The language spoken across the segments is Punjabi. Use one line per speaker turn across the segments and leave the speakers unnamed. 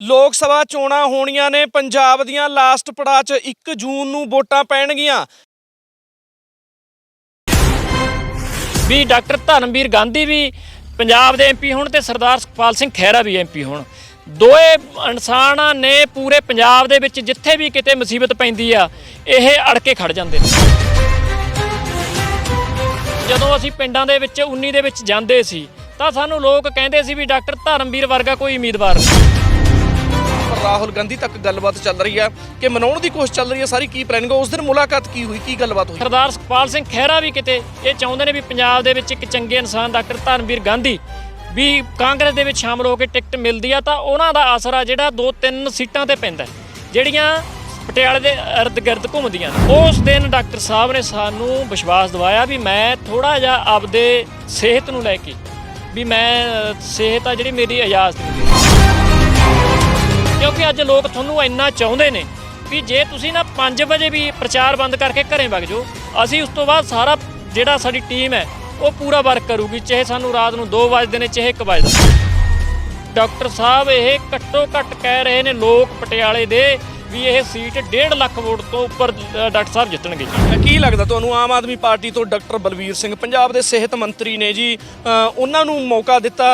ਲੋਕ ਸਭਾ ਚੋਣਾਂ ਹੋਣੀਆਂ ਨੇ, ਪੰਜਾਬ ਦੀਆਂ ਲਾਸਟ ਪੜਾਅ 'ਚ 1 ਜੂਨ ਨੂੰ ਵੋਟਾਂ ਪੈਣਗੀਆਂ।
ਵੀ ਡਾਕਟਰ ਧਰਮਵੀਰ ਗਾਂਧੀ ਵੀ ਪੰਜਾਬ ਦੇ ਐਮਪੀ ਹੋਣ ਤੇ ਸਰਦਾਰ ਸੁਖਪਾਲ ਸਿੰਘ ਖਹਿਰਾ ਵੀ ਐਮਪੀ ਹੋਣ। ਦੋਏ ਇਨਸਾਨਾਂ ਨੇ ਪੂਰੇ ਪੰਜਾਬ ਦੇ ਵਿੱਚ ਜਿੱਥੇ ਵੀ ਕਿਤੇ ਮੁਸੀਬਤ ਪੈਂਦੀ ਆ, ਇਹ ਅੜ ਕੇ ਖੜ ਜਾਂਦੇ ਨੇ। ਜਦੋਂ ਅਸੀਂ ਪਿੰਡਾਂ ਦੇ ਵਿੱਚ 19 ਦੇ ਵਿੱਚ ਜਾਂਦੇ ਸੀ, ਤਾਂ ਸਾਨੂੰ ਲੋਕ ਕਹਿੰਦੇ ਸੀ ਵੀ ਡਾਕਟਰ ਧਰਮਵੀਰ ਵਰਗਾ ਕੋਈ ਉਮੀਦਵਾਰ ਨਹੀਂ।
ਪਰ ਰਾਹੁਲ ਗਾਂਧੀ ਤੱਕ ਗੱਲਬਾਤ ਚੱਲ ਰਹੀ ਹੈ ਕਿ ਮਨਾਉਣ ਦੀ ਕੋਸ਼ਿਸ਼ ਚੱਲ ਰਹੀ ਹੈ, ਸਾਰੀ ਕੀ ਪਲਾਨਿੰਗ ਉਸ ਦਿਨ ਮੁਲਾਕਾਤ ਕੀ ਹੋਈ, ਕੀ ਗੱਲਬਾਤ ਹੋਈ?
ਸਰਦਾਰ ਸੁਖਪਾਲ ਸਿੰਘ ਖਹਿਰਾ ਵੀ ਕਿਤੇ ਇਹ ਚਾਹੁੰਦੇ ਨੇ ਵੀ ਪੰਜਾਬ ਦੇ ਵਿੱਚ ਇੱਕ ਚੰਗੇ ਇਨਸਾਨ ਡਾਕਟਰ ਧਰਮਵੀਰ ਗਾਂਧੀ ਵੀ ਕਾਂਗਰਸ ਦੇ ਵਿੱਚ ਸ਼ਾਮਲ ਹੋ ਕੇ ਟਿਕਟ ਮਿਲਦੀ ਆ ਤਾਂ ਉਹਨਾਂ ਦਾ ਆਸਰਾ ਜਿਹੜਾ ਦੋ ਤਿੰਨ ਸੀਟਾਂ ਤੇ ਪੈਂਦਾ ਜਿਹੜੀਆਂ ਪਟਿਆਲੇ ਦੇ ਇਰਦ ਗਿਰਦ ਘੁੰਮਦੀਆਂ ਨੇ। ਉਸ ਦਿਨ ਡਾਕਟਰ ਸਾਹਿਬ ਨੇ ਸਾਨੂੰ ਵਿਸ਼ਵਾਸ ਦਿਵਾਇਆ ਵੀ ਮੈਂ ਥੋੜਾ ਜਿਹਾ ਆਪਦੇ ਸਿਹਤ ਨੂੰ ਲੈ ਕੇ, ਵੀ ਮੈਂ, ਸਿਹਤ ਆ ਜਿਹੜੀ ਮੇਰੀ ਇਜਾਜ਼ਤ ਨਹੀਂ ਕਿਉਂਕਿ ਅੱਜ ਲੋਕ ਤੁਹਾਨੂੰ ਇੰਨਾ ਚਾਹੁੰਦੇ ਨੇ ਵੀ ਜੇ ਤੁਸੀਂ ਨਾ 5 ਵਜੇ ਵੀ ਪ੍ਰਚਾਰ ਬੰਦ ਕਰਕੇ ਘਰੇ ਵਗ ਜਾਓ, ਅਸੀਂ ਉਸ ਤੋਂ ਬਾਅਦ ਸਾਰਾ ਜਿਹੜਾ ਸਾਡੀ ਟੀਮ ਹੈ, ਉਹ ਪੂਰਾ ਵਰਕ ਕਰੂਗੀ, ਚਾਹੇ ਸਾਨੂੰ ਰਾਤ ਨੂੰ 2 ਵਜੇ ਨੇ, ਚਾਹੇ 1 ਵਜੇ ਡਾਕਟਰ ਸਾਹਿਬ ਇਹ ਘੱਟੋ ਘੱਟ ਕਹਿ ਰਹੇ ਨੇ ਲੋਕ ਪਟਿਆਲੇ ਦੇ ਵੀ ਇਹ ਸੀਟ 1.5 ਲੱਖ ਵੋਟ ਤੋਂ ਉੱਪਰ ਡਾਕਟਰ ਸਾਹਿਬ ਜਿੱਤਣਗੇ
ਕੀ ਲੱਗਦਾ ਤੁਹਾਨੂੰ ਆਮ ਆਦਮੀ ਪਾਰਟੀ ਤੋਂ ਡਾਕਟਰ ਬਲਵੀਰ ਸਿੰਘ ਪੰਜਾਬ ਦੇ ਸਿਹਤ ਮੰਤਰੀ ਨੇ ਜੀ ਉਹਨਾਂ ਨੂੰ ਮੌਕਾ ਦਿੱਤਾ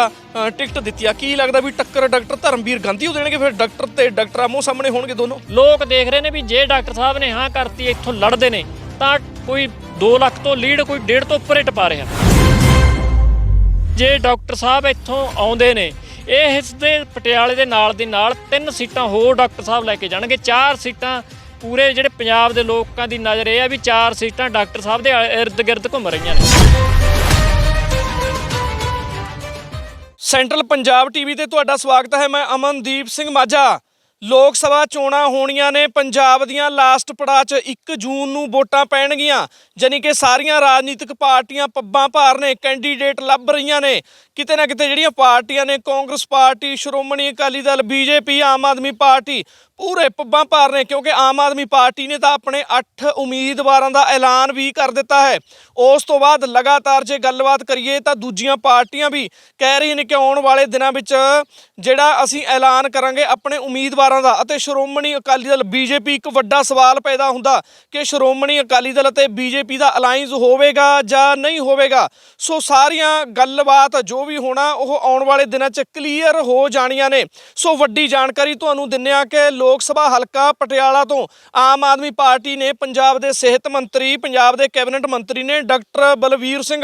ਟਿਕਟ ਦਿੱਤੀ ਆ। ਕੀ ਲੱਗਦਾ ਵੀ ਟੱਕਰ ਡਾਕਟਰ ਧਰਮਵੀਰ ਗਾਂਧੀ ਉਹ ਦੇਣਗੇ ਫਿਰ ਡਾਕਟਰ ਤੇ ਡਾਕਟਰ ਆਮੋ ਸਾਹਮਣੇ ਹੋਣਗੇ ਦੋਨੋਂ?
ਲੋਕ ਦੇਖ ਰਹੇ ਨੇ ਵੀ ਜੇ ਡਾਕਟਰ ਸਾਹਿਬ ਨੇ ਹਾਂ ਕਰਤੀ ਇੱਥੋਂ ਲੜਦੇ ਨੇ ਤਾਂ ਕੋਈ 2 ਲੱਖ ਤੋਂ ਲੀਡ ਕੋਈ 1.5 ਤੋਂ ਉੱਪਰ ਹੀ ਟਪਾ ਰਿਹਾ। ਜੇ ਡਾਕਟਰ ਸਾਹਿਬ ਇੱਥੋਂ ਆਉਂਦੇ ਨੇ ਇਹ ਇਸ ਦੇ ਪਟਿਆਲੇ ਦੇ ਨਾਲ ਦੀ ਨਾਲ ਤਿੰਨ ਸੀਟਾਂ ਹੋਰ ਡਾਕਟਰ ਸਾਹਿਬ ਲੈ ਕੇ ਜਾਣਗੇ। ਚਾਰ ਸੀਟਾਂ ਪੂਰੇ ਜਿਹੜੇ ਪੰਜਾਬ ਦੇ ਲੋਕਾਂ ਦੀ ਨਜ਼ਰ ਇਹ ਆ ਵੀ ਚਾਰ ਸੀਟਾਂ ਡਾਕਟਰ ਸਾਹਿਬ ਦੇ ਇਰਦ ਗਿਰਦ ਘੁੰਮ ਰਹੀਆਂ ਨੇ।
ਸੈਂਟਰਲ ਪੰਜਾਬ ਟੀਵੀ ਤੇ ਤੁਹਾਡਾ ਸਵਾਗਤ ਹੈ। ਮੈਂ ਅਮਨਦੀਪ ਸਿੰਘ ਮਾਝਾ। ਲੋਕ ਸਭਾ ਚੋਣਾਂ ਹੋਣੀਆਂ ਨੇ, ਪੰਜਾਬ ਦੀਆਂ ਲਾਸਟ ਪੜਾਅ 'ਚ 1 ਜੂਨ ਨੂੰ ਵੋਟਾਂ ਪੈਣਗੀਆਂ। ਜਾਨੀ ਕਿ ਸਾਰੀਆਂ ਰਾਜਨੀਤਿਕ ਪਾਰਟੀਆਂ ਪੱਬਾਂ ਭਾਰ ਨੇ, ਕੈਂਡੀਡੇਟ ਲੱਭ ਰਹੀਆਂ ਨੇ। ਕਿਤੇ ਨਾ ਕਿਤੇ ਜਿਹੜੀਆਂ ਪਾਰਟੀਆਂ ਨੇ, Congress party, Shiromani Akali Dal, BJP, Aam Aadmi party, ਪੂਰੇ ਪੱਬਾਂ ਭਾਰ ਨੇ, ਕਿਉਂਕਿ ਆਮ ਆਦਮੀ ਪਾਰਟੀ ਨੇ ਤਾਂ ਆਪਣੇ 8 ਉਮੀਦਵਾਰਾਂ ਦਾ ਐਲਾਨ ਵੀ ਕਰ ਦਿੱਤਾ ਹੈ। ਉਸ ਤੋਂ ਬਾਅਦ ਲਗਾਤਾਰ ਜੇ ਗੱਲਬਾਤ ਕਰੀਏ ਤਾਂ ਦੂਜੀਆਂ ਪਾਰਟੀਆਂ ਵੀ ਕਹਿ ਰਹੀਆਂ ਨੇ ਕਿ ਆਉਣ ਵਾਲੇ ਦਿਨਾਂ ਵਿੱਚ ਜਿਹੜਾ ਅਸੀਂ ਐਲਾਨ ਕਰਾਂਗੇ, ਆਪਣੇ ਉਮੀਦਵਾਰ ਦਾ ਅਤੇ ਸ਼੍ਰੋਮਣੀ ਅਕਾਲੀ ਦਲ, ਬੀਜੇਪੀ ਇੱਕ ਵੱਡਾ ਸਵਾਲ ਪੈਦਾ ਹੁੰਦਾ ਕਿ ਸ਼੍ਰੋਮਣੀ ਅਕਾਲੀ ਦਲ ਅਤੇ ਬੀਜੇਪੀ ਦਾ ਅਲਾਈਅੰਸ ਹੋਵੇਗਾ ਜਾਂ ਨਹੀਂ ਹੋਵੇਗਾ। ਸੋ ਸਾਰੀਆਂ ਗੱਲਬਾਤ ਜੋ ਵੀ ਹੋਣਾ, ਉਹ ਆਉਣ ਵਾਲੇ ਦਿਨਾਂ 'ਚ ਕਲੀਅਰ ਹੋ ਜਾਣੀਆਂ ਨੇ। ਸੋ ਵੱਡੀ ਜਾਣਕਾਰੀ ਤੁਹਾਨੂੰ ਦਿੰਨੇ ਆ ਕਿ ਲੋਕ ਸਭਾ ਹਲਕਾ ਪਟਿਆਲਾ ਤੋਂ ਆਮ ਆਦਮੀ ਪਾਰਟੀ ਨੇ ਪੰਜਾਬ ਦੇ ਸਿਹਤ ਮੰਤਰੀ, ਪੰਜਾਬ ਦੇ ਕੈਬਨਿਟ ਮੰਤਰੀ ਨੇ ਡਾਕਟਰ ਬਲਵੀਰ ਸਿੰਘ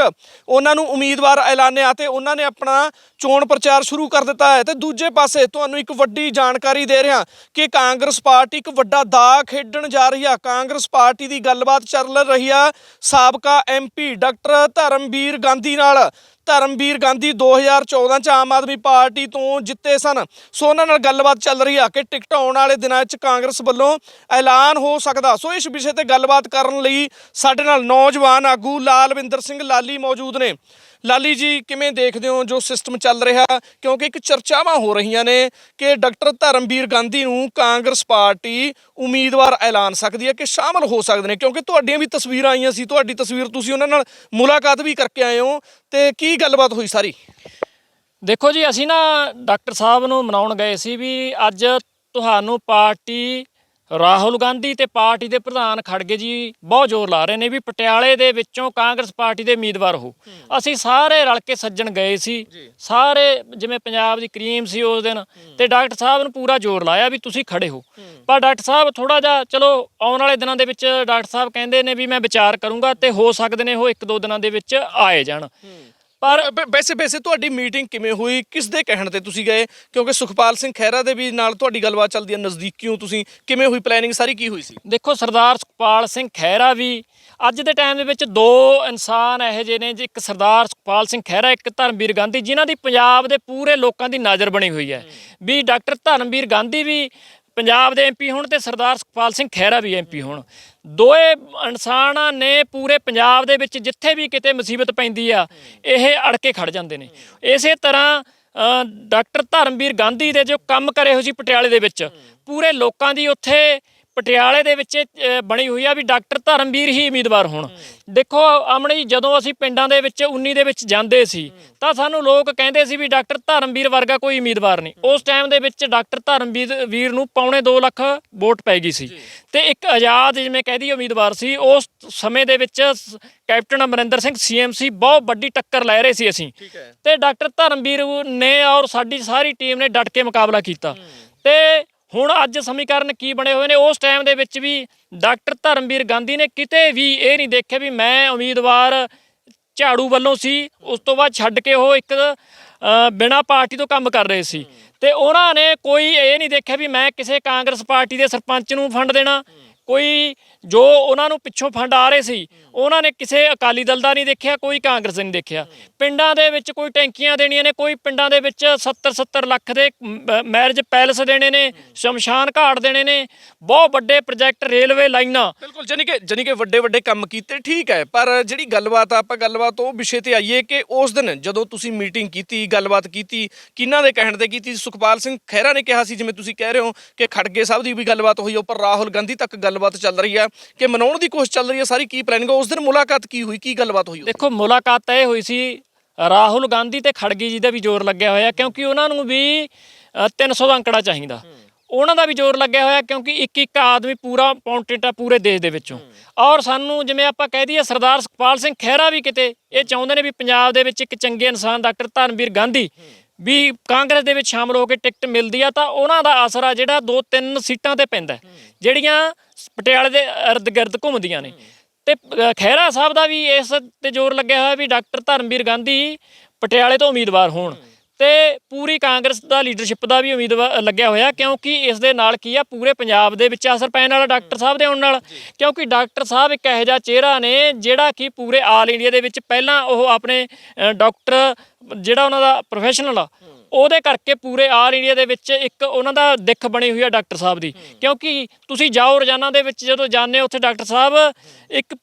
ਉਹਨਾਂ ਨੂੰ ਉਮੀਦਵਾਰ ਐਲਾਨਿਆ ਤੇ ਉਹਨਾਂ ਨੇ ਆਪਣਾ ਚੋਣ ਪ੍ਰਚਾਰ ਸ਼ੁਰੂ ਕਰ ਦਿੱਤਾ ਹੈ। ਤੇ ਦੂਜੇ ਪਾਸੇ ਤੁਹਾਨੂੰ ਇੱਕ ਵੱਡੀ ਜਾਣਕਾਰੀ ਦੇ ਰਿਹਾ ਕਿ ਕਾਂਗਰਸ ਪਾਰਟੀ ਇੱਕ ਵੱਡਾ ਦਾ ਖੇਡਣ ਜਾ ਰਹੀ ਆ। ਕਾਂਗਰਸ ਪਾਰਟੀ ਦੀ ਗੱਲਬਾਤ ਚੱਲ ਰਹੀ ਆ ਸਾਬਕਾ ਐਮਪੀ ਡਾਕਟਰ ਧਰਮਵੀਰ ਗਾਂਧੀ ਨਾਲ। ਧਰਮਵੀਰ ਗਾਂਧੀ 2014 ਚ ਆਮ ਆਦਮੀ ਪਾਰਟੀ ਤੋਂ ਜਿੱਤੇ ਸਨ। ਸੋ ਉਹਨਾਂ ਨਾਲ ਗੱਲਬਾਤ ਚੱਲ ਰਹੀ ਆ ਕਿ ਟਿਕਟ ਆਉਣ ਵਾਲੇ ਦਿਨਾਂ ਵਿੱਚ ਕਾਂਗਰਸ ਵੱਲੋਂ ਐਲਾਨ ਹੋ ਸਕਦਾ। ਸੋ ਇਸ ਵਿਸ਼ੇ ਤੇ ਗੱਲਬਾਤ ਕਰਨ ਲਈ ਸਾਡੇ ਨਾਲ ਨੌਜਵਾਨ ਆਗੂ ਲਾਲਵਿੰਦਰ ਸਿੰਘ ਲਾਲੀ ਮੌਜੂਦ ਨੇ। ਲਾਲੀ ਜੀ, ਕਿਵੇਂ ਦੇਖਦੇ ਹੋ ਜੋ ਸਿਸਟਮ ਚੱਲ ਰਿਹਾ? ਕਿਉਂਕਿ ਇੱਕ ਚਰਚਾਵਾਂ ਹੋ ਰਹੀਆਂ ਨੇ ਕਿ ਡਾਕਟਰ ਧਰਮਵੀਰ ਗਾਂਧੀ ਨੂੰ ਕਾਂਗਰਸ ਪਾਰਟੀ ਉਮੀਦਵਾਰ ਐਲਾਨ ਸਕਦੀ ਹੈ ਕਿ ਸ਼ਾਮਲ ਹੋ ਸਕਦੇ ਨੇ। ਕਿਉਂਕਿ ਤੁਹਾਡੀਆਂ ਵੀ ਤਸਵੀਰਾਂ ਆਈਆਂ ਸੀ, ਤੁਹਾਡੀ ਤਸਵੀਰ ਤੁਸੀਂ ਉਹਨਾਂ ਨਾਲ ਮੁਲਾਕਾਤ ਵੀ ਕਰਕੇ ਆਏ ਹੋ। ਤੇ ਕੀ ਗੱਲਬਾਤ ਹੋਈ ਸਾਰੀ?
ਦੇਖੋ ਜੀ, ਅਸੀਂ ਨਾ ਡਾਕਟਰ ਸਾਹਿਬ ਨੂੰ ਮਨਾਉਣ ਗਏ ਸੀ ਵੀ ਅੱਜ ਤੁਹਾਨੂੰ ਪਾਰਟੀ ਰਾਹੁਲ ਗਾਂਧੀ ਤੇ ਪਾਰਟੀ ਦੇ ਪ੍ਰਧਾਨ ਖੜਗੇ ਜੀ ਬਹੁਤ ਜ਼ੋਰ ਲਾ ਰਹੇ ਨੇ ਵੀ ਪਟਿਆਲੇ ਦੇ ਵਿੱਚੋਂ ਕਾਂਗਰਸ ਪਾਰਟੀ ਦੇ ਉਮੀਦਵਾਰ ਹੋ। ਅਸੀਂ ਸਾਰੇ ਰਲ ਕੇ ਸੱਜਣ ਗਏ ਸੀ। ਸਾਰੇ ਜਿਵੇਂ ਪੰਜਾਬ ਦੀ ਕਰੀਮ ਸੀ ਉਸ ਦਿਨ ਤੇ ਡਾਕਟਰ ਸਾਹਿਬ ਨੂੰ ਪੂਰਾ ਜ਼ੋਰ ਲਾਇਆ ਵੀ ਤੁਸੀਂ ਖੜੇ ਹੋ। ਪਰ ਡਾਕਟਰ ਸਾਹਿਬ ਥੋੜਾ ਜਿਹਾ ਚਲੋ ਆਉਣ ਵਾਲੇ ਦਿਨਾਂ ਦੇ ਵਿੱਚ ਡਾਕਟਰ ਸਾਹਿਬ ਕਹਿੰਦੇ ਨੇ ਵੀ ਮੈਂ ਵਿਚਾਰ ਕਰੂੰਗਾ ਤੇ ਹੋ ਸਕਦੇ ਨੇ ਉਹ ਇੱਕ ਦੋ ਦਿਨਾਂ ਦੇ ਵਿੱਚ ਆਏ ਜਾਣ। ਪਰ
ਵ- ਵੈਸੇ ਵੈਸੇ ਤੁਹਾਡੀ ਮੀਟਿੰਗ ਕਿਵੇਂ ਹੋਈ? ਕਿਸ ਦੇ ਕਹਿਣ ਤੇ ਤੁਸੀਂ ਗਏ? ਕਿਉਂਕਿ ਸੁਖਪਾਲ ਸਿੰਘ ਖਹਿਰਾ ਦੇ ਵੀ ਨਾਲ ਤੁਹਾਡੀ ਗੱਲਬਾਤ ਚੱਲਦੀ ਹੈ ਨਜ਼ਦੀਕੀਓ ਤੁਸੀਂ? ਕਿਵੇਂ ਹੋਈ ਪਲੈਨਿੰਗ ਸਾਰੀ ਕੀ ਹੋਈ ਸੀ?
ਦੇਖੋ ਸਰਦਾਰ ਸੁਖਪਾਲ ਸਿੰਘ ਖਹਿਰਾ ਵੀ ਅੱਜ ਦੇ ਟਾਈਮ ਦੇ ਵਿੱਚ ਦੋ ਇਨਸਾਨ ਇਹੋ ਜਿਹੇ ਨੇ ਜੀ ਇੱਕ ਸਰਦਾਰ ਸੁਖਪਾਲ ਸਿੰਘ ਖਹਿਰਾ ਇੱਕ ਧਰਮਵੀਰ ਗਾਂਧੀ ਜਿਨ੍ਹਾਂ ਦੀ ਪੰਜਾਬ ਦੇ ਪੂਰੇ ਲੋਕਾਂ ਦੀ ਨਜ਼ਰ ਬਣੀ ਹੋਈ ਹੈ। ਵੀ ਡਾਕਟਰ ਧਰਮਵੀਰ ਗਾਂਧੀ ਵੀ ਪੰਜਾਬ ਦੇ ਐਮਪੀ ਹੋਣ ਤੇ ਸਰਦਾਰ ਸੁਖਪਾਲ ਸਿੰਘ ਖਹਿਰਾ ਵੀ ਐਮਪੀ ਹੋਣ। ਦੋਏ ਇਨਸਾਨਾਂ ਨੇ ਪੂਰੇ ਪੰਜਾਬ ਦੇ ਵਿੱਚ ਜਿੱਥੇ ਵੀ ਕਿਤੇ ਮੁਸੀਬਤ ਪੈਂਦੀ ਆ, ਇਹ ਅੜ ਕੇ ਖੜ ਜਾਂਦੇ ਨੇ। ਇਸੇ ਤਰ੍ਹਾਂ ਡਾਕਟਰ ਧਰਮਵੀਰ ਗਾਂਧੀ ਦੇ ਜੋ ਕੰਮ ਕਰੇ ਹੋਏ ਸੀ ਪਟਿਆਲੇ ਦੇ ਵਿੱਚ, ਪੂਰੇ ਲੋਕਾਂ ਦੀ ਉੱਥੇ ਪਟਿਆਲੇ ਦੇ ਵਿੱਚ ਅ, ਬਣੀ ਹੋਈ ਆ ਵੀ ਡਾਕਟਰ ਧਰਮਵੀਰ ਹੀ ਉਮੀਦਵਾਰ ਹੋਣ। ਦੇਖੋ ਅਮਣੀ ਜਦੋਂ ਅਸੀਂ ਪਿੰਡਾਂ ਦੇ ਵਿੱਚ 19 ਦੇ ਵਿੱਚ ਜਾਂਦੇ ਸੀ ਤਾਂ ਸਾਨੂੰ ਲੋਕ ਕਹਿੰਦੇ ਸੀ ਵੀ ਡਾਕਟਰ ਧਰਮਵੀਰ ਵਰਗਾ ਕੋਈ ਉਮੀਦਵਾਰ ਨਹੀਂ। ਉਸ ਟਾਈਮ ਦੇ ਵਿੱਚ ਡਾਕਟਰ ਧਰਮਵੀਰ ਵੀਰ ਨੂੰ ਪੌਣੇ 2 ਲੱਖ ਵੋਟ ਪੈ ਗਈ ਸੀ। ਤੇ ਇੱਕ ਆਜ਼ਾਦ ਜਿਵੇਂ ਕਹਿਦੀ ਉਮੀਦਵਾਰ ਸੀ ਉਸ ਸਮੇਂ ਦੇ ਵਿੱਚ ਸ- ਕੈਪਟਨ ਅਮਰਿੰਦਰ ਸਿੰਘ ਸੀਐਮਸੀ ਬਹੁਤ ਵੱਡੀ ਟੱਕਰ ਲੈ ਰਹੇ ਸੀ ਅਸੀਂ।
ਠੀਕ ਹੈ।
ਤੇ ਡਾਕਟਰ ਧਰਮਵੀਰ ਨੇ ਔਰ ਸਾਡੀ ਸਾਰੀ ਟੀਮ ਨੇ ਡਟ ਕੇ ਮੁਕਾਬਲਾ ਕੀਤਾ। ਤੇ ਹੁਣ ਅੱਜ ਸਮੀਕਰਨ ਕੀ ਬਣੇ ਹੋਏ ਨੇ? ਉਸ ਟਾਈਮ ਦੇ ਵਿੱਚ ਵੀ ਡਾਕਟਰ ਧਰਮਵੀਰ ਗਾਂਧੀ ਨੇ ਕਿਤੇ ਵੀ ਇਹ ਨਹੀਂ ਦੇਖਿਆ ਵੀ ਮੈਂ ਉਮੀਦਵਾਰ ਝਾੜੂ ਵੱਲੋਂ ਸੀ ਉਸ ਤੋਂ ਬਾਅਦ ਛੱਡ ਕੇ ਉਹ ਇੱਕ ਅ, ਬਿਨਾਂ ਪਾਰਟੀ ਤੋਂ ਕੰਮ ਕਰ ਰਹੇ ਸੀ। ਤੇ ਉਹਨਾਂ ਨੇ ਕੋਈ ਇਹ ਨਹੀਂ ਦੇਖਿਆ ਵੀ ਮੈਂ ਕਿਸੇ ਕਾਂਗਰਸ ਪਾਰਟੀ ਦੇ ਸਰਪੰਚ ਨੂੰ ਫੰਡ ਦੇਣਾ। ਕੋਈ ਜੋ ਉਹਨਾਂ ਨੂੰ ਪਿੱਛੋਂ ਫੰਡ ਆ ਰਹੇ ਸੀ ਉਹਨਾਂ ਨੇ ਕਿਸੇ ਅਕਾਲੀ ਦਲ ਦਾ ਨਹੀਂ ਦੇਖਿਆ ਕੋਈ ਕਾਂਗਰਸ ਦਾ ਨਹੀਂ ਦੇਖਿਆ। ਪਿੰਡਾਂ ਦੇ ਵਿੱਚ ਕੋਈ ਟੈਂਕੀਆਂ ਦੇਣੀਆਂ ਨੇ ਕੋਈ ਪਿੰਡਾਂ ਦੇ ਵਿੱਚ 70 70 ਲੱਖ ਦੇ ਮੈਰਿਜ ਪੈਲਸ ਦੇਣੇ ਨੇ ਸ਼ਮਸ਼ਾਨ ਘਾਟ ਦੇਣੇ ਨੇ ਬਹੁਤ ਵੱਡੇ ਪ੍ਰੋਜੈਕਟ ਰੇਲਵੇ ਲਾਈਨਾਂ।
ਬਿਲਕੁਲ ਜਾਨੀ ਕਿ ਜਾਨੀ ਕਿ ਵੱਡੇ ਵੱਡੇ ਕੰਮ ਕੀਤੇ ਠੀਕ ਹੈ ਪਰ ਜਿਹੜੀ ਗੱਲਬਾਤ ਆ, ਆਪਾਂ ਗੱਲਬਾਤ ਉਹ ਵਿਸ਼ੇ ਤੇ ਆਈਏ ਕਿ ਉਸ ਦਿਨ ਜਦੋਂ ਤੁਸੀਂ ਮੀਟਿੰਗ ਕੀਤੀ ਗੱਲਬਾਤ ਕੀਤੀ ਕਿਹਨਾਂ ਦੇ ਕਹਿਣ ਤੇ ਕੀਤੀ ਸੁਖਪਾਲ ਸਿੰਘ ਖਹਿਰਾ ਨੇ ਕਿਹਾ ਸੀ ਜਿਵੇਂ ਤੁਸੀਂ ਕਹਿ ਰਹੇ ਹੋ ਕਿ ਖੜਗੇ ਸਾਹਿਬ ਦੀ ਵੀ ਗੱਲਬਾਤ ਹੋਈ ਉੱਪਰ ਰਾਹੁਲ ਗਾਂਧੀ ਤੱਕ ਗੱਲਬਾਤ ਚੱਲ ਰਹੀ ਹੈ ਕਿ ਮਨਾਉਣ ਦੀ ਕੋਸ਼ਿਸ਼ ਚੱਲ ਰਹੀ ਹੈ ਸਾਰੀ ਕੀ ਪਲਾਨਿੰਗ ਉਸ ਦਿਨ ਮੁਲਾਕਾਤ ਕੀ ਹੋਈ? ਕੀ ਗੱਲਬਾਤ ਹੋਈ
ਦੇਖੋ ਮੁਲਾਕਾਤ ਤਾਂ ਇਹ ਹੋਈ ਸੀ ਰਾਹੁਲ ਗਾਂਧੀ ਤੇ ਖੜਗੇ ਜੀ ਦਾ ਵੀ ਜ਼ੋਰ ਲੱਗਿਆ ਹੋਇਆ ਕਿਉਂਕਿ ਉਹਨਾਂ ਨੂੰ ਵੀ ਅ, 300 ਦਾ ਅੰਕੜਾ ਚਾਹੀਦਾ। ਉਹਨਾਂ ਦਾ ਵੀ ਜ਼ੋਰ ਲੱਗਿਆ ਹੋਇਆ ਕਿਉਂਕਿ ਇੱਕ ਇੱਕ ਆਦਮੀ ਪੂਰਾ ਪੌਂਟੇਟ ਆ ਪੂਰੇ ਦੇਸ਼ ਦੇ ਵਿੱਚੋਂ। ਔਰ ਸਾਨੂੰ ਜਿਵੇਂ ਆਪਾਂ ਕਹਿ ਦਈਏ ਸਰਦਾਰ ਸੁਖਪਾਲ ਸਿੰਘ ਖਹਿਰਾ ਵੀ ਕਿਤੇ ਇਹ ਚਾਹੁੰਦੇ ਨੇ ਵੀ ਪੰਜਾਬ ਦੇ ਵਿੱਚ ਇੱਕ ਚੰਗੇ ਇਨਸਾਨ ਡਾਕਟਰ ਧਰਮਵੀਰ ਗਾਂਧੀ ਵੀ ਕਾਂਗਰਸ ਦੇ ਵਿੱਚ ਸ਼ਾਮਲ ਹੋ ਕੇ ਟਿਕਟ ਮਿਲਦੀ ਆ ਤਾਂ ਉਹਨਾਂ ਦਾ ਆਸਰਾ ਜਿਹੜਾ ਦੋ ਤਿੰਨ ਸੀਟਾਂ ਤੇ ਪੈਂਦਾ ਹੈ, ਜਿਹੜੀਆਂ ਪਟਿਆਲੇ ਦੇ ਇਰਦ ਗਿਰਦ ਘੁੰਮਦੀਆਂ ਨੇ। ਤੇ ਖਹਿਰਾ ਸਾਹਿਬ ਦਾ ਵੀ ਇਸ ਤੇ ਜ਼ੋਰ ਲੱਗਿਆ ਹੋਇਆ ਵੀ ਡਾਕਟਰ ਧਰਮਵੀਰ ਗਾਂਧੀ ਪਟਿਆਲੇ ਤੋਂ ਉਮੀਦਵਾਰ ਹੋਣ। ਤੇ ਪੂਰੀ ਕਾਂਗਰਸ ਦਾ ਲੀਡਰਸ਼ਿਪ ਦਾ ਵੀ ਉਮੀਦਵਾਰ ਲੱਗਿਆ ਹੋਇਆ ਕਿਉਂਕਿ ਇਸ ਦੇ ਨਾਲ ਕੀ ਆ ਪੂਰੇ ਪੰਜਾਬ ਦੇ ਵਿੱਚ ਅਸਰ ਪੈਣ ਵਾਲਾ ਡਾਕਟਰ ਸਾਹਿਬ ਦੇ ਆਉਣ ਨਾਲ। ਕਿਉਂਕਿ ਡਾਕਟਰ ਸਾਹਿਬ ਇੱਕ ਇਹੋ ਜਿਹਾ ਚਿਹਰਾ ਨੇ ਜਿਹੜਾ ਕਿ ਪੂਰੇ ਆਲ ਇੰਡੀਆ ਦੇ ਵਿੱਚ ਪਹਿਲਾਂ ਉਹ ਆਪਣੇ ਡਾਕਟਰ ਜਿਹੜਾ ਉਹਨਾਂ ਦਾ ਪ੍ਰੋਫੈਸ਼ਨਲ ਆ ਉਹਦੇ ਕਰਕੇ ਪੂਰੇ ਆਲ ਇੰਡੀਆ ਦੇ ਵਿੱਚ ਇੱਕ ਉਹਨਾਂ ਦਾ ਦਿੱਖ ਬਣੀ ਹੋਈ ਆ ਡਾਕਟਰ ਸਾਹਿਬ ਦੀ। ਕਿਉਂਕਿ ਤੁਸੀਂ ਜਾਓ ਰੋਜ਼ਾਨਾ ਦੇ ਵਿੱਚ ਜਦੋਂ ਜਾਂਦੇ ਹੋ ਉੱਥੇ ਡਾਕਟਰ ਸਾਹਿਬ ਇੱਕ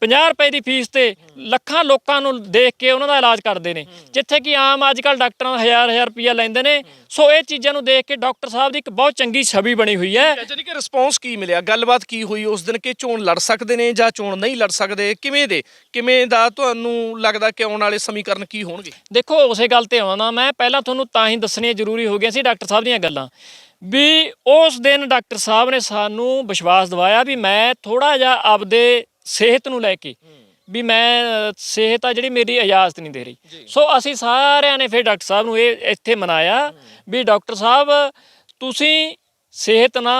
50 ਰੁਪਏ ਦੀ ਫੀਸ ਤੇ ਲੱਖਾਂ ਲੋਕਾਂ ਨੂੰ ਦੇਖ ਕੇ ਉਹਨਾਂ ਦਾ ਇਲਾਜ ਕਰਦੇ ਨੇ। ਜਿੱਥੇ ਕਿ ਆਮ ਅੱਜ ਕੱਲ ਡਾਕਟਰਾਂ ਹਜ਼ਾਰ ਹਜ਼ਾਰ ਰੁਪਈਆ ਲੈਂਦੇ ਨੇ। ਸੋ ਇਹ ਚੀਜ਼ਾਂ ਨੂੰ ਦੇਖ ਕੇ ਡਾਕਟਰ ਸਾਹਿਬ ਦੀ ਇੱਕ ਬਹੁਤ ਚੰਗੀ ਛਵੀ ਬਣੀ ਹੋਈ ਹੈ।
ਜਾਨੀ ਕਿ ਰਿਸਪੌਂਸ ਕੀ ਮਿਲਿਆ? ਗੱਲਬਾਤ ਕੀ ਹੋਈ ਉਸ ਦਿਨ ਕਿ ਚੋਣ ਲੜ ਸਕਦੇ ਨੇ ਜਾਂ ਚੋਣ ਨਹੀਂ ਲੜ ਸਕਦੇ? ਕਿਵੇਂ ਦੇ? ਕਿਵੇਂ ਦਾ ਤੁਹਾਨੂੰ ਲੱਗਦਾ ਕਿ ਆਉਣ ਵਾਲੇ ਸਮੀਕਰਨ ਕੀ ਹੋਣਗੇ?
ਦੇਖੋ ਉਸੇ ਗੱਲ ਤੇ ਆਉਣਾ ਮੈਂ। ਪਹਿਲਾਂ ਤੁਹਾਨੂੰ ਤਾਂ ਹੀ ਦੱਸਣੀਆਂ ਜ਼ਰੂਰੀ ਹੋ ਗਈਆਂ ਸੀ ਡਾਕਟਰ ਸਾਹਿਬ ਦੀਆਂ ਗੱਲਾਂ। ਵੀ ਉਸ ਦਿਨ ਡਾਕਟਰ ਸਾਹਿਬ ਨੇ ਸਾਨੂੰ ਵਿਸ਼ਵਾਸ ਦਿਵਾਇਆ ਵੀ ਮੈਂ ਥੋੜਾ ਜਿਹਾ ਆਪਦੇ ਸਿਹਤ ਨੂੰ ਲੈ ਕੇ ਵੀ ਮੈਂ ਸਿਹਤ ਆ ਜਿਹੜੀ ਮੇਰੀ ਇਜਾਜ਼ਤ ਨਹੀਂ ਦੇ ਰਹੀ। ਸੋ ਅਸੀਂ ਸਾਰਿਆਂ ਨੇ ਫਿਰ ਡਾਕਟਰ ਸਾਹਿਬ ਨੂੰ ਇਹ ਇੱਥੇ ਮਨਾਇਆ ਵੀ ਡਾਕਟਰ ਸਾਹਿਬ ਤੁਸੀਂ ਸਿਹਤ ਨਾ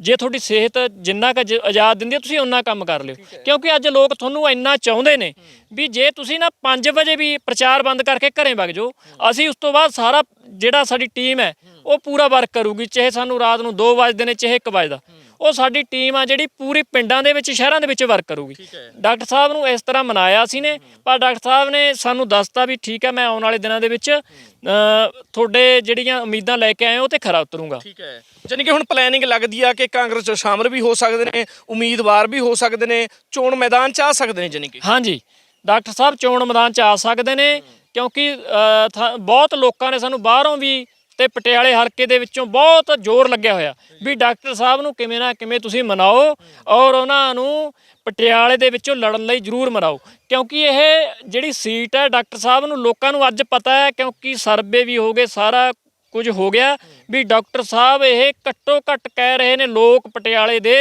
ਜੇ ਤੁਹਾਡੀ ਸਿਹਤ ਜਿੰਨਾ ਕੁ ਆਜ਼ਾਦ ਦਿੰਦੀ ਹੈ ਤੁਸੀਂ ਉਨਾ ਕੰਮ ਕਰ ਲਿਓ। ਕਿਉਂਕਿ ਅੱਜ ਲੋਕ ਤੁਹਾਨੂੰ ਇੰਨਾ ਚਾਹੁੰਦੇ ਨੇ ਵੀ ਜੇ ਤੁਸੀਂ ਨਾ 5 ਵਜੇ ਵੀ ਪ੍ਰਚਾਰ ਬੰਦ ਕਰਕੇ ਘਰੇ ਵਗ ਜਾਓ ਅਸੀਂ ਉਸ ਤੋਂ ਬਾਅਦ ਸਾਰਾ ਜਿਹੜਾ ਸਾਡੀ ਟੀਮ ਹੈ ਉਹ ਪੂਰਾ ਵਰਕ ਕਰੂਗੀ ਚਾਹੇ ਸਾਨੂੰ ਰਾਤ ਨੂੰ 2 ਵਜੇ ਨੇ ਚਾਹੇ 1 ਵਜੇ ਦਾ ਉਹ ਸਾਡੀ ਟੀਮ ਆ ਜਿਹੜੀ ਪੂਰੀ ਪਿੰਡਾਂ ਦੇ ਵਿੱਚ ਸ਼ਹਿਰਾਂ ਦੇ ਵਿੱਚ ਵਰਕ ਕਰੂਗੀ। ਡਾਕਟਰ ਸਾਹਿਬ ਨੂੰ ਇਸ ਤਰ੍ਹਾਂ ਮਨਾਇਆ ਸੀ ਨੇ ਪਰ ਡਾਕਟਰ ਸਾਹਿਬ ਨੇ ਸਾਨੂੰ ਦੱਸਤਾ ਵੀ ਠੀਕ ਹੈ ਮੈਂ ਆਉਣ ਵਾਲੇ ਦਿਨਾਂ ਦੇ ਵਿੱਚ ਤੁਹਾਡੇ ਜਿਹੜੀਆਂ ਉਮੀਦਾਂ ਲੈ ਕੇ ਆਏ ਹੋ ਉਹ ਤੇ ਖਰਾ ਉਤਰੂੰਗਾ।
ਠੀਕ ਹੈ। ਜਾਨੀ ਕਿ ਹੁਣ ਪਲੈਨਿੰਗ ਲੱਗਦੀ ਆ ਕਿ ਕਾਂਗਰਸ ਚ ਸ਼ਾਮਲ ਵੀ ਹੋ ਸਕਦੇ ਨੇ ਉਮੀਦਵਾਰ ਵੀ ਹੋ ਸਕਦੇ ਨੇ ਚੋਣ ਮੈਦਾਨ ਚ ਆ ਸਕਦੇ ਨੇ ਜਾਨੀ ਕਿ।
ਹਾਂਜੀ। ਡਾਕਟਰ ਸਾਹਿਬ ਚੋਣ ਮੈਦਾਨ 'ਚ ਆ ਸਕਦੇ ਨੇ ਕਿਉਂਕਿ ਬਹੁਤ ਲੋਕਾਂ ਨੇ ਸਾਨੂੰ ਬਾਹਰੋਂ ਵੀ ਤੇ ਪਟਿਆਲੇ ਹਲਕੇ ਦੇ ਵਿੱਚੋਂ ਬਹੁਤ ਜ਼ੋਰ ਲੱਗਿਆ ਹੋਇਆ ਵੀ ਡਾਕਟਰ ਸਾਹਿਬ ਨੂੰ ਕਿਵੇਂ ਨਾ ਕਿਵੇਂ ਤੁਸੀਂ ਮਨਾਓ ਔਰ ਉਹਨਾਂ ਨੂੰ ਪਟਿਆਲੇ ਦੇ ਵਿੱਚੋਂ ਲੜਨ ਲਈ ਜ਼ਰੂਰ ਮਨਾਓ। ਕਿਉਂਕਿ ਇਹ ਜਿਹੜੀ ਸੀਟ ਹੈ ਡਾਕਟਰ ਸਾਹਿਬ ਨੂੰ ਲੋਕਾਂ ਨੂੰ ਅੱਜ ਪਤਾ ਹੈ ਕਿਉਂਕਿ ਸਰਵੇ ਵੀ ਹੋ ਗਏ, ਸਾਰਾ ਕੁਝ ਹੋ ਗਿਆ ਵੀ ਡਾਕਟਰ ਸਾਹਿਬ ਇਹ ਘੱਟੋ ਘੱਟ ਕਹਿ ਰਹੇ ਨੇ ਲੋਕ ਪਟਿਆਲੇ ਦੇ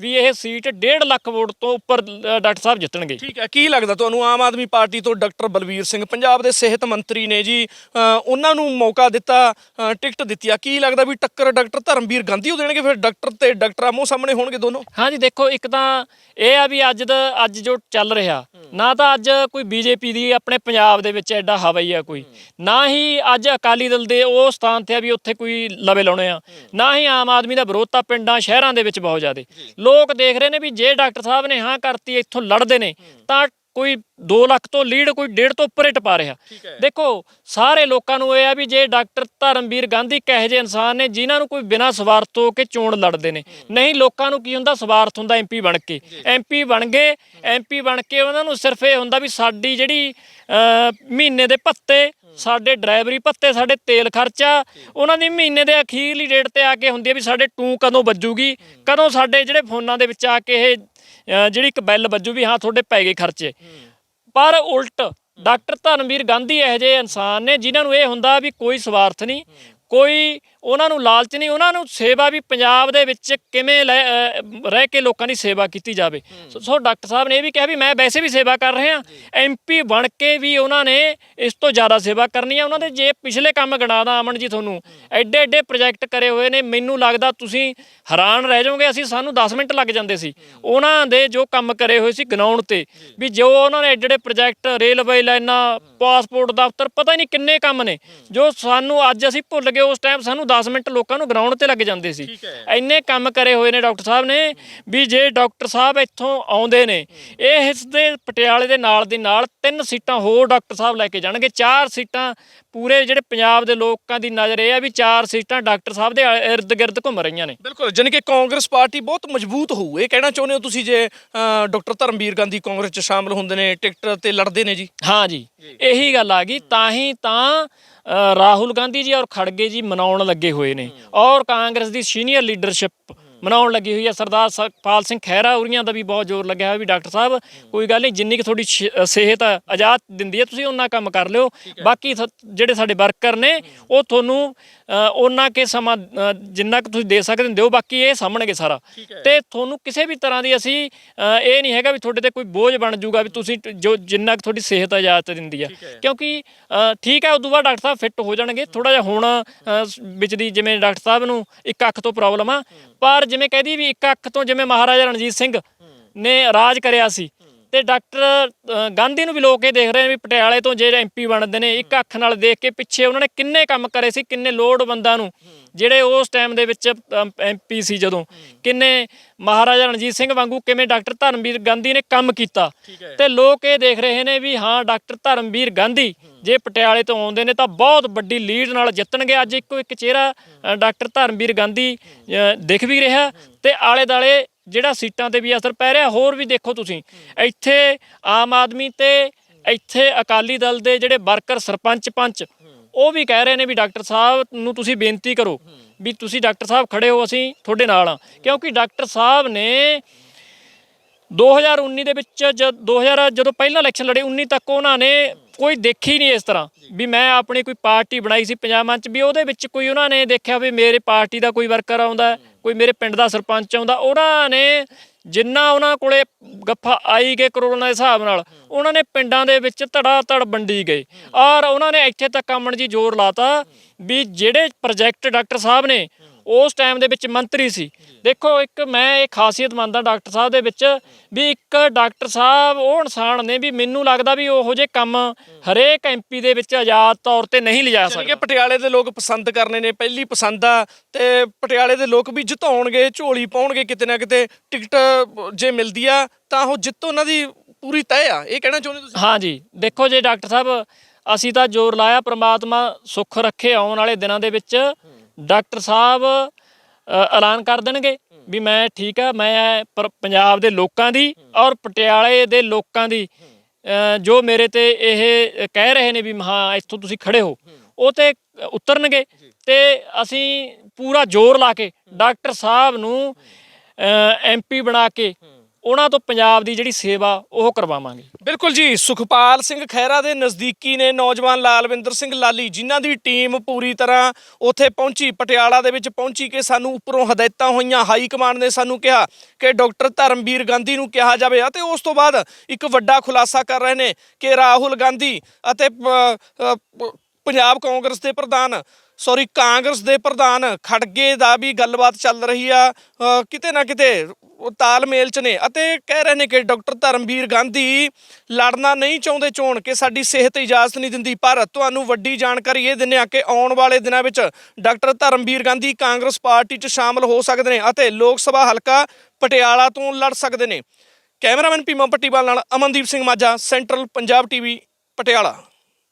ਵੀ ਇਹ ਸੀਟ 1.5 ਲੱਖ ਵੋਟ ਤੋਂ ਉੱਪਰ ਅ, ਡਾਕਟਰ ਸਾਹਿਬ ਜਿੱਤਣਗੇ।
ਠੀਕ ਹੈ ਕੀ ਲੱਗਦਾ ਤੁਹਾਨੂੰ? ਆਮ ਆਦਮੀ ਪਾਰਟੀ ਤੋਂ ਡਾਕਟਰ ਬਲਵੀਰ ਸਿੰਘ ਪੰਜਾਬ ਦੇ ਸਿਹਤ ਮੰਤਰੀ ਨੇ ਜੀ ਅ, ਉਹਨਾਂ ਨੂੰ ਮੌਕਾ ਦਿੱਤਾ ਅ, ਟਿਕਟ ਦਿੱਤੀ ਆ। ਕੀ ਲੱਗਦਾ ਵੀ ਟੱਕਰ ਡਾਕਟਰ ਧਰਮਵੀਰ ਗਾਂਧੀ ਉਹ ਦੇਣਗੇ? ਫਿਰ ਡਾਕਟਰ ਤੇ ਡਾਕਟਰ ਆਮੋ ਸਾਹਮਣੇ ਹੋਣਗੇ ਦੋਨੋਂ।
ਹਾਂਜੀ ਦੇਖੋ ਇੱਕ ਤਾਂ ਇਹ ਆ ਵੀ ਅੱਜ ਦਾ ਅੱਜ ਜੋ ਚੱਲ ਰਿਹਾ ਨਾ ਤਾਂ ਅੱਜ ਕੋਈ ਬੀਜੇਪੀ ਦੀ ਆਪਣੇ ਪੰਜਾਬ ਦੇ ਵਿੱਚ ਐਡਾ ਹਵਾਈ ਆ ਕੋਈ। ਨਾ ਹੀ ਅੱਜ ਅਕਾਲੀ ਦਲ ਦੇ ਉਹ ਸਥਾਨ ਤੇ ਆ ਵੀ ਉੱਥੇ ਕੋਈ ਲਵੇ ਲਾਉਣੇ ਆ। ਨਾ ਹੀ ਆਮ ਆਦਮੀ ਦਾ ਵਿਰੋਧ ਤਾਂ ਪਿੰਡਾਂ ਸ਼ਹਿਰਾਂ ਦੇ ਵਿੱਚ ਬਹੁਤ ਜ਼ਿਆਦੇ। ਲੋਕ ਦੇਖ ਰਹੇ ਨੇ ਵੀ ਜੇ ਡਾਕਟਰ ਸਾਹਿਬ ਨੇ ਹਾਂ ਕਰਤੀ ਇੱਥੋਂ ਲੜਦੇ ਨੇ ਤਾਂ ਕੋਈ 2 ਲੱਖ ਤੋਂ ਲੀਡ ਕੋਈ 1.5 ਤੋਂ ਉੱਪਰ ਹੀ ਟਪਾ ਰਿਹਾ। ਦੇਖੋ ਸਾਰੇ ਲੋਕਾਂ ਨੂੰ ਇਹ ਆ ਵੀ ਜੇ ਡਾਕਟਰ ਧਰਮਵੀਰ ਗਾਂਧੀ ਕਹੇ ਜਿਹੇ ਇਨਸਾਨ ਨੇ ਜਿਨ੍ਹਾਂ ਨੂੰ ਕੋਈ ਬਿਨਾਂ ਸਵਾਰਥ ਤੋਂ ਕੇ ਚੋਣ ਲੜਦੇ ਨੇ। ਨਹੀਂ ਲੋਕਾਂ ਨੂੰ ਕੀ ਹੁੰਦਾ? ਸਵਾਰਥ ਹੁੰਦਾ ਐਮਪੀ ਬਣ ਕੇ। ਐਮਪੀ ਬਣ ਗਏ ਐਮਪੀ ਬਣ ਕੇ ਉਹਨਾਂ ਨੂੰ ਸਿਰਫ ਇਹ ਹੁੰਦਾ ਵੀ ਸਾਡੀ ਜਿਹੜੀ ਮਹੀਨੇ ਦੇ ਭੱਤੇ ਸਾਡੇ ਡਰਾਈਵਰੀ ਭੱਤੇ ਸਾਡੇ ਤੇਲ ਖਰਚਾ ਉਹਨਾਂ ਦੀ ਮਹੀਨੇ ਦੇ ਅਖੀਰਲੀ ਡੇਟ ਤੇ ਆ ਕੇ ਹੁੰਦੀ ਹੈ ਵੀ ਸਾਡੇ ਟੂ ਕਦੋਂ ਵੱਜੂਗੀ? ਕਦੋਂ ਸਾਡੇ ਜਿਹੜੇ ਫੋਨਾਂ ਦੇ ਵਿੱਚ ਆ ਕੇ ਇਹ ਜਿਹੜੀ ਇੱਕ ਬੈਲ ਵੱਜੂ ਵੀ ਹਾਂ ਤੁਹਾਡੇ ਪੈ ਗਏ ਖਰਚੇ। ਪਰ ਉਲਟ ਡਾਕਟਰ ਧਰਮਵੀਰ ਗਾਂਧੀ ਇਹੋ ਜਿਹੇ ਇਨਸਾਨ ਨੇ ਜਿਨ੍ਹਾਂ ਨੂੰ ਇਹ ਹੁੰਦਾ ਵੀ ਕੋਈ ਸਵਾਰਥ ਨਹੀਂ, ਕੋਈ ਉਹਨਾਂ ਨੂੰ ਲਾਲਚ ਨਹੀਂ ਉਹਨਾਂ ਨੂੰ ਸੇਵਾ ਵੀ ਪੰਜਾਬ ਦੇ ਵਿੱਚ ਕਿਵੇਂ ਰਹਿ ਕੇ ਲੋਕਾਂ ਦੀ ਸੇਵਾ ਕੀਤੀ ਜਾਵੇ। ਸੋ- ਡਾਕਟਰ ਸਾਹਿਬ ਨੇ ਇਹ ਵੀ ਕਿਹਾ ਵੀ ਮੈਂ ਵੈਸੇ ਵੀ ਸੇਵਾ ਕਰ ਰਿਹਾ ਐਮਪੀ ਬਣ ਕੇ ਵੀ ਉਹਨਾਂ ਨੇ ਇਸ ਤੋਂ ਜ਼ਿਆਦਾ ਸੇਵਾ ਕਰਨੀ ਹੈ ਉਹਨਾਂ ਦੇ ਜੇ ਪਿਛਲੇ ਕੰਮ ਗਿਣਾਦਾ ਅਮਨ ਜੀ ਤੁਹਾਨੂੰ ਐਡੇ ਐਡੇ ਪ੍ਰੋਜੈਕਟ ਕਰੇ ਹੋਏ ਨੇ ਮੈਨੂੰ ਲੱਗਦਾ ਤੁਸੀਂ ਹੈਰਾਨ ਰਹਿ ਜਾਓਗੇ ਅਸੀਂ ਸਾਨੂੰ 10 ਮਿੰਟ ਲੱਗ ਜਾਂਦੇ ਸੀ। ਉਹਨਾਂ ਦੇ ਜੋ ਕੰਮ ਕਰੇ ਹੋਏ ਸੀ ਗਿਣਾਉਣ ਤੇ ਵੀ ਜੋ ਉਹਨਾਂ ਨੇ ਐਡੇ ਐਡੇ ਪ੍ਰੋਜੈਕਟ ਰੇਲਵੇ ਲਾਈਨਾਂ ਪਾਸਪੋਰਟ ਦਫ਼ਤਰ ਪਤਾ ਨਹੀਂ ਕਿੰਨੇ ਕੰਮ ਨੇ। ਜੋ ਸਾਨੂੰ ਅੱਜ ਅਸੀਂ ਭੁੱਲ ਗਏ ਉਸ ਟਾਈਮ ਸਾਨੂੰ 10 ਮਿੰਟ ਲੋਕਾਂ ਨੂੰ ਗਰਾਊਂਡ ਤੇ ਲੱਗ ਜਾਂਦੇ ਸੀ। ਇੰਨੇ ਕੰਮ ਕਰੇ ਹੋਏ ਨੇ ਡਾਕਟਰ ਸਾਹਿਬ ਨੇ ਵੀ ਜੇ ਡਾਕਟਰ ਸਾਹਿਬ ਇੱਥੋਂ ਆਉਂਦੇ ਨੇ ਇਹ ਇਸ ਦੇ ਪਟਿਆਲੇ ਦੇ ਨਾਲ ਦੀ ਨਾਲ ਤਿੰਨ ਸੀਟਾਂ ਹੋਰ ਡਾਕਟਰ ਸਾਹਿਬ ਲੈ ਕੇ ਜਾਣਗੇ ਚਾਰ ਸੀਟਾਂ ਪੂਰੇ ਜਿਹੜੇ ਪੰਜਾਬ ਦੇ ਲੋਕਾਂ ਦੀ ਨਜ਼ਰ ਇਹ ਆ ਵੀ ਚਾਰ ਸੀਟਾਂ ਡਾਕਟਰ ਸਾਹਿਬ ਦੇ ਇਰਦ ਗਿਰਦ ਘੁੰਮ ਰਹੀਆਂ ਨੇ।
ਬਿਲਕੁਲ ਜਾਣੀ ਕਿ ਕਾਂਗਰਸ ਪਾਰਟੀ ਬਹੁਤ ਮਜ਼ਬੂਤ ਹੋਊ। ਇਹ ਕਹਿਣਾ ਚਾਹੁੰਦੇ ਹੋ ਤੁਸੀਂ ਜੇ ਡਾਕਟਰ ਧਰਮਵੀਰ ਗਾਂਧੀ ਕਾਂਗਰਸ 'ਚ ਸ਼ਾਮਲ ਹੁੰਦੇ ਨੇ ਟਿਕਟ ਤੇ ਲੜਦੇ ਨੇ ਜੀ?
ਹਾਂ ਜੀ ਇਹੀ ਗੱਲ ਆ ਗਈ। ਤਾਂ ਹੀ ਤਾਂ ਰਾਹੁਲ ਗਾਂਧੀ ਜੀ ਔਰ ਖੜਗੇ ਜੀ ਮਨਾਉਣ ਲੱਗੇ ਹੋਏ ਨੇ। ਔਰ ਕਾਂਗਰਸ ਦੀ ਸੀਨੀਅਰ ਲੀਡਰਸ਼ਿਪ ਮਨਾਉਣ ਲੱਗੀ ਹੋਈ ਹੈ। ਸਰਦਾਰ ਸਖਪਾਲ ਸਿੰਘ ਖਹਿਰਾ ਉਰੀਆਂ ਦਾ ਵੀ ਬਹੁਤ ਜ਼ੋਰ ਲੱਗਿਆ ਹੋਇਆ ਵੀ ਡਾਕਟਰ ਸਾਹਿਬ ਕੋਈ ਗੱਲ ਨਹੀਂ ਜਿੰਨੀ ਕਿ ਤੁਹਾਡੀ ਸਿਹਤ ਆਜ਼ਾਦ ਦਿੰਦੀ ਹੈ ਤੁਸੀਂ ਉਹਨਾਂ ਕੰਮ ਕਰ ਲਿਓ। ਬਾਕੀ ਜਿਹੜੇ ਸਾਡੇ ਵਰਕਰ ਨੇ ਉਹ ਤੁਹਾਨੂੰ ਉਹਨਾਂ ਕੇ ਸਮਾਂ ਜਿੰਨਾ ਕਿ ਤੁਸੀਂ ਦੇ ਸਕਦੇ ਹੋ ਦਿਓ ਬਾਕੀ ਇਹ ਸਾਹਮਣਗੇ ਸਾਰਾ। ਤੇ ਤੁਹਾਨੂੰ ਕਿਸੇ ਵੀ ਤਰ੍ਹਾਂ ਦੀ ਅਸੀਂ ਇਹ ਨਹੀਂ ਹੈਗਾ ਵੀ ਤੁਹਾਡੇ ਤੇ ਕੋਈ ਬੋਝ ਬਣ ਜਾਊਗਾ ਵੀ ਤੁਸੀਂ ਜੋ ਜਿੰਨਾ ਕਿ ਤੁਹਾਡੀ ਸਿਹਤ ਇਜਾਜ਼ਤ ਦਿੰਦੀ ਆ ਕਿਉਂਕਿ ਠੀਕ ਹੈ ਉਦੋਂ ਬਾਅਦ ਡਾਕਟਰ ਸਾਹਿਬ ਫਿੱਟ ਹੋ ਜਾਣਗੇ ਥੋੜਾ ਜਿਹਾ ਹੁਣ ਵਿੱਚ ਦੀ ਜਿਵੇਂ ਡਾਕਟਰ ਸਾਹਿਬ ਨੂੰ ਇੱਕ ਅੱਖ ਤੋਂ ਪ੍ਰੋਬਲਮ ਆ ਪਰ ਜਿਵੇਂ ਕਹਦੀ ਵੀ ਇੱਕ ਅੱਖ ਤੋਂ ਜਿਵੇਂ ਮਹਾਰਾਜਾ ਰਣਜੀਤ ਸਿੰਘ ਨੇ ਰਾਜ ਕਰਿਆ ਸੀ ਤੇ ਡਾਕਟਰ ਗਾਂਧੀ ਨੂੰ ਵੀ ਲੋਕ ਇਹ ਦੇਖ ਰਹੇ ਨੇ ਵੀ ਪਟਿਆਲੇ ਤੋਂ ਜਿਹੜੇ ਐਮਪੀ ਬਣਦੇ ਨੇ ਇੱਕ ਅੱਖ ਨਾਲ ਦੇਖ ਕੇ ਪਿੱਛੇ ਉਹਨਾਂ ਨੇ ਕਿੰਨੇ ਕੰਮ ਕਰੇ ਸੀ ਕਿੰਨੇ ਲੋੜਵੰਦਾਂ ਨੂੰ। ਜਿਹੜੇ ਉਸ ਟਾਈਮ ਦੇ ਵਿੱਚ ਐਮਪੀ ਸੀ ਜਦੋਂ। ਕਿੰਨੇ ਮਹਾਰਾਜਾ ਰਣਜੀਤ ਸਿੰਘ ਵਾਂਗੂ ਕਿਵੇਂ ਡਾਕਟਰ ਧਰਮਵੀਰ ਗਾਂਧੀ ਨੇ ਕੰਮ ਕੀਤਾ। ਤੇ ਲੋਕ ਇਹ ਦੇਖ ਰਹੇ ਨੇ ਵੀ ਹਾਂ ਡਾਕਟਰ ਧਰਮਵੀਰ ਗਾਂਧੀ ਜੇ ਪਟਿਆਲੇ ਤੋਂ ਆਉਂਦੇ ਨੇ ਤਾਂ ਬਹੁਤ ਵੱਡੀ ਲੀਡ ਨਾਲ ਜਿੱਤਣਗੇ। ਅੱਜ ਇੱਕੋ ਇੱਕ ਚਿਹਰਾ ਡਾਕਟਰ ਧਰਮਵੀਰ ਗਾਂਧੀ ਦਿਖ ਵੀ ਰਿਹਾ ਤੇ ਆਲੇ ਦਾਲੇ ਜਿਹੜਾ ਸੀਟਾਂ ਤੇ ਵੀ ਅਸਰ ਪੈ ਰਿਹਾ, ਹੋਰ ਵੀ ਦੇਖੋ ਤੁਸੀਂ। ਇੱਥੇ ਆਮ ਆਦਮੀ ਤੇ ਇੱਥੇ ਅਕਾਲੀ ਦਲ ਦੇ ਜਿਹੜੇ ਵਰਕਰ, ਸਰਪੰਚ, ਪੰਚ, ਉਹ ਵੀ ਕਹਿ ਰਹੇ ਨੇ ਵੀ ਡਾਕਟਰ ਸਾਹਿਬ ਨੂੰ ਤੁਸੀਂ ਬੇਨਤੀ ਕਰੋ ਵੀ ਤੁਸੀਂ ਡਾਕਟਰ ਸਾਹਿਬ ਖੜੇ ਹੋ, ਅਸੀਂ ਤੁਹਾਡੇ ਨਾਲ ਆ ਕਿਉਂਕਿ ਡਾਕਟਰ ਸਾਹਿਬ ਨੇ 2019 ਦੇ ਵਿੱਚ ਜਦ 2000 ਜਦੋਂ ਪਹਿਲਾਂ ਇਲੈਕਸ਼ਨ ਲੜੇ 19 ਤੱਕ ਉਹਨਾਂ ਨੇ ਕੋਈ ਦੇਖੀ ਨਹੀਂ ਇਸ ਤਰ੍ਹਾਂ ਵੀ ਮੈਂ ਆਪਣੀ ਕੋਈ ਪਾਰਟੀ ਬਣਾਈ ਸੀ ਪੰਜਾਬ ਮੰਚ, ਵੀ ਉਹਦੇ ਵਿੱਚ ਕੋਈ ਉਹਨਾਂ ਨੇ ਦੇਖਿਆ ਵੀ ਮੇਰੇ ਪਾਰਟੀ ਦਾ ਕੋਈ ਵਰਕਰ ਆਉਂਦਾ ਕੋਈ ਮੇਰੇ ਪਿੰਡ ਦਾ ਸਰਪੰਚ ਆਉਂਦਾ, ਉਹਨਾਂ ਨੇ ਜਿੰਨਾ ਉਹਨਾਂ ਕੋਲੇ ਗੱਫਾ ਆਈ ਗਏ ਕਰੋੜਾਂ ਦੇ ਹਿਸਾਬ ਨਾਲ, ਉਹਨਾਂ ਨੇ ਪਿੰਡਾਂ ਦੇ ਵਿੱਚ ਧੜਾ ਧੜ ਵੰਡੀ ਗਏ। ਔਰ ਉਹਨਾਂ ਨੇ ਇੱਥੇ ਤੱਕ ਆਮਣ ਜੀ ਜ਼ੋਰ ਲਾਤਾ ਵੀ ਜਿਹੜੇ ਪ੍ਰੋਜੈਕਟ ਡਾਕਟਰ ਸਾਹਿਬ ਨੇ ਉਸ ਟਾਈਮ ਦੇ ਵਿੱਚ ਮੰਤਰੀ ਸੀ। ਦੇਖੋ ਇੱਕ ਮੈਂ ਇਹ ਖਾਸੀਅਤ ਮੰਨਦਾ ਡਾਕਟਰ ਸਾਹਿਬ ਦੇ ਵਿੱਚ ਵੀ ਇੱਕ ਡਾਕਟਰ ਸਾਹਿਬ ਉਹ ਇਨਸਾਨ ਨੇ ਵੀ ਮੈਨੂੰ ਲੱਗਦਾ ਵੀ ਉਹੋ ਜਿਹੇ ਕੰਮ ਹਰੇਕ ਐਮਪੀ ਦੇ ਵਿੱਚ ਆਜ਼ਾਦ ਤੌਰ ਤੇ ਨਹੀਂ ਲਿਜਾ ਸਕਦੇ।
ਪਟਿਆਲੇ ਦੇ ਲੋਕ ਪਸੰਦ ਕਰਨੇ ਨੇ ਪਹਿਲੀ ਪਸੰਦ ਆ ਤੇ ਪਟਿਆਲੇ ਦੇ ਲੋਕ ਵੀ ਜਿਤਾਉਣਗੇ ਝੋਲੀ ਪਾਉਣਗੇ ਕਿਤੇ ਨਾ ਕਿਤੇ ਟਿਕਟ ਜੇ ਮਿਲਦੀ ਆ ਤਾਂ ਉਹ ਜਿੱਤ ਉਹਨਾਂ ਦੀ ਪੂਰੀ ਤੈਅ ਆ। ਇਹ ਕਹਿਣਾ ਚਾਹੁੰਦੇ ਤੁਸੀਂ?
ਹਾਂ ਜੀ ਦੇਖੋ ਜੇ ਡਾਕਟਰ ਸਾਹਿਬ ਅਸੀਂ ਤਾਂ ਜ਼ੋਰ ਲਾਇਆ ਪ੍ਰਮਾਤਮਾ ਸੁੱਖ ਰੱਖੇ ਆਉਣ ਵਾਲੇ ਦਿਨਾਂ ਦੇ ਵਿੱਚ ਡਾਕਟਰ ਸਾਹਿਬ ਅ, ਐਲਾਨ ਕਰ ਦੇਣਗੇ ਵੀ ਮੈਂ ਠੀਕ ਆ ਮੈਂ ਪਰ- ਪੰਜਾਬ ਦੇ ਲੋਕਾਂ ਦੀ ਔਰ ਪਟਿਆਲੇ ਦੇ ਲੋਕਾਂ ਦੀ ਅ, ਜੋ ਮੇਰੇ ਤੇ ਇਹ ਕਹਿ ਰਹੇ ਨੇ ਵੀ ਹਾਂ ਇੱਥੋਂ ਤੁਸੀਂ ਖੜੇ ਹੋ ਉਹ ਤੇ ਉਤਰਨਗੇ ਤੇ ਅਸੀਂ ਪੂਰਾ ਜ਼ੋਰ ਲਾ ਕੇ ਡਾਕਟਰ ਸਾਹਿਬ ਨੂੰ ਐਮਪੀ ਬਣਾ ਕੇ ਉਹਨਾਂ ਤੋਂ ਪੰਜਾਬ ਦੀ ਜਿਹੜੀ ਸੇਵਾ, ਉਹ ਕਰਵਾਵਾਂਗੇ।
ਬਿਲਕੁਲ ਜੀ, ਸੁਖਪਾਲ ਸਿੰਘ ਖਹਿਰਾ ਦੇ ਨਜ਼ਦੀਕੀ ਨੇ ਨੌਜਵਾਨ ਲਾਲਵਿੰਦਰ ਸਿੰਘ ਲਾਲੀ, ਜਿਨ੍ਹਾਂ ਦੀ ਟੀਮ ਪੂਰੀ ਤਰ੍ਹਾਂ ਉੱਥੇ ਪਹੁੰਚੀ, ਪਟਿਆਲਾ ਦੇ ਵਿੱਚ ਪਹੁੰਚੀ ਕਿ ਸਾਨੂੰ ਉੱਪਰੋਂ ਹਦਾਇਤਾਂ ਹੋਈਆਂ। ਹਾਈ ਕਮਾਂਡ ਨੇ ਸਾਨੂੰ ਕਿਹਾ ਕਿ ਡਾਕਟਰ ਧਰਮਵੀਰ ਗਾਂਧੀ ਨੂੰ ਕਿਹਾ ਜਾਵੇ ਅਤੇ ਉਸ ਤੋਂ ਬਾਅਦ ਇੱਕ ਵੱਡਾ ਖੁਲਾਸਾ ਕਰ ਰਹੇ ਨੇ ਕਿ ਰਾਹੁਲ ਗਾਂਧੀ ਅਤੇ ਪੰਜਾਬ ਕਾਂਗਰਸ ਦੇ ਪ੍ਰਧਾਨ ਸੌਰੀ ਕਾਂਗਰਸ ਦੇ ਪ੍ਰਧਾਨ ਖੜਗੇ ਦਾ ਵੀ ਗੱਲਬਾਤ ਚੱਲ ਰਹੀ ਆ। ਕਿਤੇ ਨਾ ਕਿਤੇ ਤਾਲਮੇਲ ਚ ਨੇ ਅਤੇ ਕਹਿ ਰਹੇ ਨੇ ਕਿ ਡਾਕਟਰ ਧਰਮਵੀਰ ਗਾਂਧੀ ਲੜਨਾ ਨਹੀਂ ਚਾਹੁੰਦੇ, ਚੋਣ ਕਿ ਸਾਡੀ ਸਿਹਤ ਇਜਾਜ਼ਤ ਨਹੀਂ ਦਿੰਦੀ। ਪਰ ਤੁਹਾਨੂੰ ਵੱਡੀ ਜਾਣਕਾਰੀ ਇਹ ਦਿੰਦੇ ਆ ਕਿ ਆਉਣ ਵਾਲੇ ਦਿਨਾਂ ਵਿੱਚ ਡਾਕਟਰ ਧਰਮਵੀਰ ਗਾਂਧੀ ਕਾਂਗਰਸ ਪਾਰਟੀ 'ਚ ਸ਼ਾਮਲ ਹੋ ਸਕਦੇ ਨੇ ਅਤੇ ਲੋਕ ਸਭਾ ਹਲਕਾ ਪਟਿਆਲਾ ਤੋਂ ਲੜ ਸਕਦੇ ਨੇ। ਕੈਮਰਾਮੈਨ ਪੀਮਾ ਪੱਟੀਵਾਲ ਨਾਲ ਅਮਨਦੀਪ ਸਿੰਘ ਮਾਝਾ, ਸੈਂਟਰਲ ਪੰਜਾਬ ਟੀਵੀ, ਪਟਿਆਲਾ।